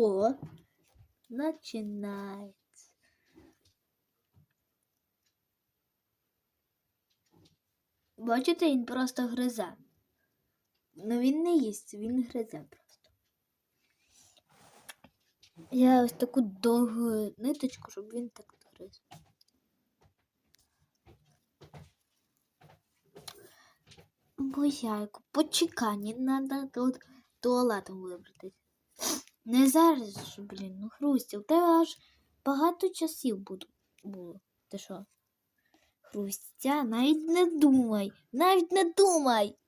О, начинается. Бачите, він просто гризе. Ну він не їсть, він гризе просто. Я ось таку довгу ниточку, щоб він так гриз. Бояйку, почекай, не треба тут туалетом вибратись. Не зараз, ж, блін, ну Хрустів, тебе аж багато часів буду, було. Ти що? Хрустя, навіть не думай, навіть не думай.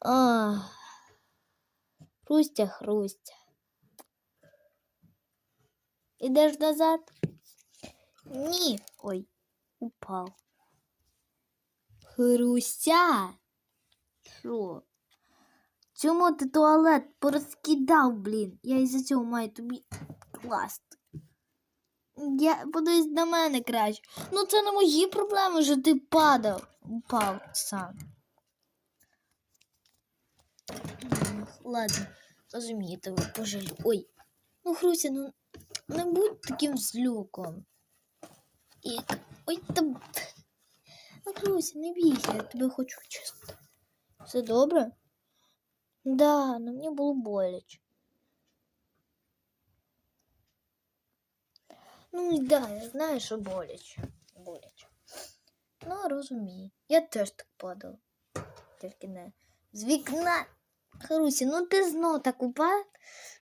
А, Хрустя, Хрустя. Ідеш назад? Ні. Ой, упав. Хрустя. Що? Чому ти туалет порозкидав, блін? Я із-за цього маю тобі класти. Я подивись на мене краще. Ну це не мої проблеми, що ти падав. Упав сам. Ладно, розумію, тебе пожалю. Ой. Ну, Хруся, ну не будь таким злюком. І... Ой, та... Ну, Хруся, не бійся, я тебе хочу чисто. Все добре? Да, но мне було боляче. Ну да, я знаю, що боляче. Боляче. Ну, розумію. Я теж так падав. Тільки не з вікна. Харусі, ну ти знов так упав.